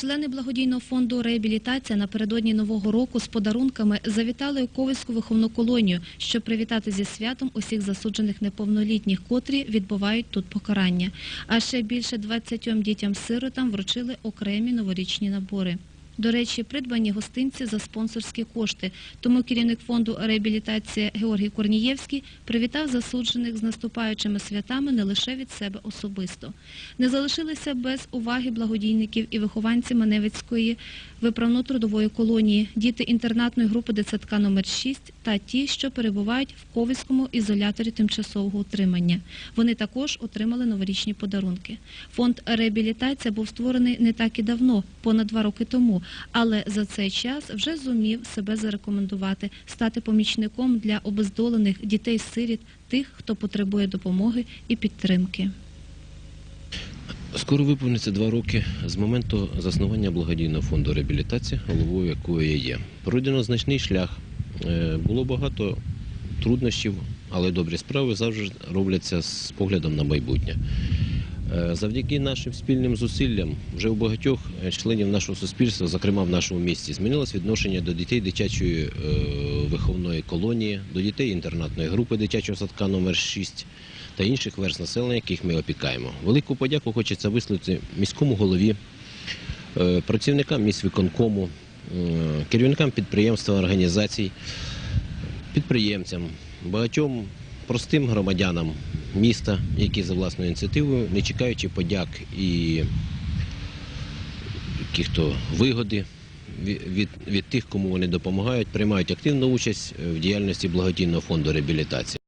Члени благодійного фонду реабілітація напередодні нового року з подарунками завітали у Ковальську виховну колонію, щоб привітати зі святом усіх засуджених неповнолітніх, котрі відбувають тут покарання. А ще більше 20 дітям-сиротам вручили окремі новорічні набори. До речі, придбані гостинці за спонсорські кошти. Тому керівник фонду реабілітація Георгій Корнієвський привітав засуджених з наступаючими святами не лише від себе особисто. Не залишилися без уваги благодійників і вихованці Маневицької виправно-трудової колонії, діти інтернатної групи дитсадка номер 6 та ті, що перебувають в Ковицькому ізоляторі тимчасового утримання. Вони також отримали новорічні подарунки. Фонд реабілітація був створений не так і давно, понад два роки тому, але за цей час вже зумів себе зарекомендувати, стати помічником для обездолених дітей-сиріт, тих, хто потребує допомоги і підтримки. Скоро виповниться два роки з моменту заснування благодійного фонду реабілітації, головою якої я є. Пройдено значний шлях. Е, Було багато труднощів, але добрі справи завжди робляться з поглядом на майбутнє. Е, Завдяки нашим спільним зусиллям вже у багатьох е, членів нашого суспільства, зокрема в нашому місті, змінилось відношення до дітей дитячої е, виховної колонії, до дітей інтернатної групи дитячого садка номер 6 та інших верст населення, яких ми опікаємо. Велику подяку хочеться висловити міському голові, працівникам міськвиконкому, керівникам підприємства, організацій, підприємцям, багатьом простим громадянам міста, які за власною ініціативою, не чекаючи подяк і яких-то вигоди від, від, тих, кому вони допомагають, приймають активну участь в діяльності благодійного фонду реабілітації.